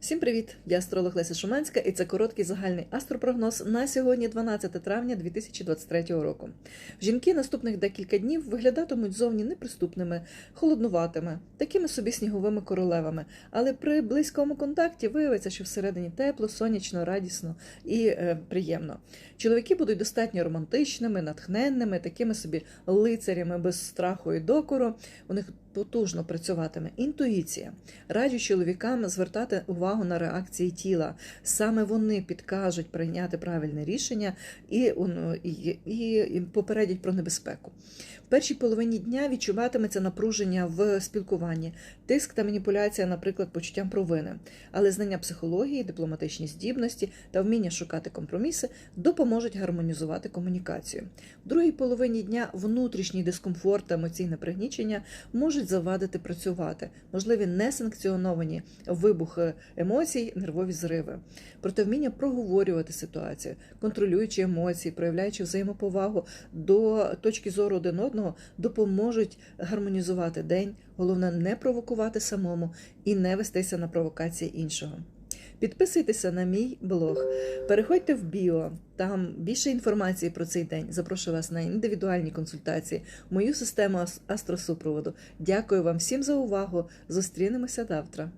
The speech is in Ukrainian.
Всім привіт! Я астролог Леся Шуманська, і це короткий загальний астропрогноз на сьогодні, 12 травня 2023 року. Жінки наступних декілька днів виглядатимуть зовні неприступними, холоднуватими, такими собі сніговими королевами, але при близькому контакті виявиться, що всередині тепло, сонячно, радісно і е, приємно. Чоловіки будуть достатньо романтичними, натхненними, такими собі лицарями без страху і докору. У них потужно працюватиме інтуїція. Раджу чоловікам звертати увагу на реакції тіла. Саме вони підкажуть прийняти правильне рішення і, ну, і, і, і попередять про небезпеку. В першій половині дня відчуватиметься напруження в спілкуванні, тиск та маніпуляція, наприклад, почуттям провини, але знання психології, дипломатичні здібності та вміння шукати компроміси допоможуть гармонізувати комунікацію. В другій половині дня внутрішній дискомфорт та емоційне пригнічення можуть завадити працювати, можливі несанкціоновані вибухи емоцій, нервові зриви. Проте вміння проговорювати ситуацію, контролюючи емоції, проявляючи взаємоповагу до точки зору один одного, допоможуть гармонізувати день. Головне не провокувати самому і не вестися на провокації іншого. Підписуйтеся на мій блог, переходьте в біо, там більше інформації про цей день. Запрошую вас на індивідуальні консультації, мою систему астросупроводу. Дякую вам всім за увагу. Зустрінемося завтра.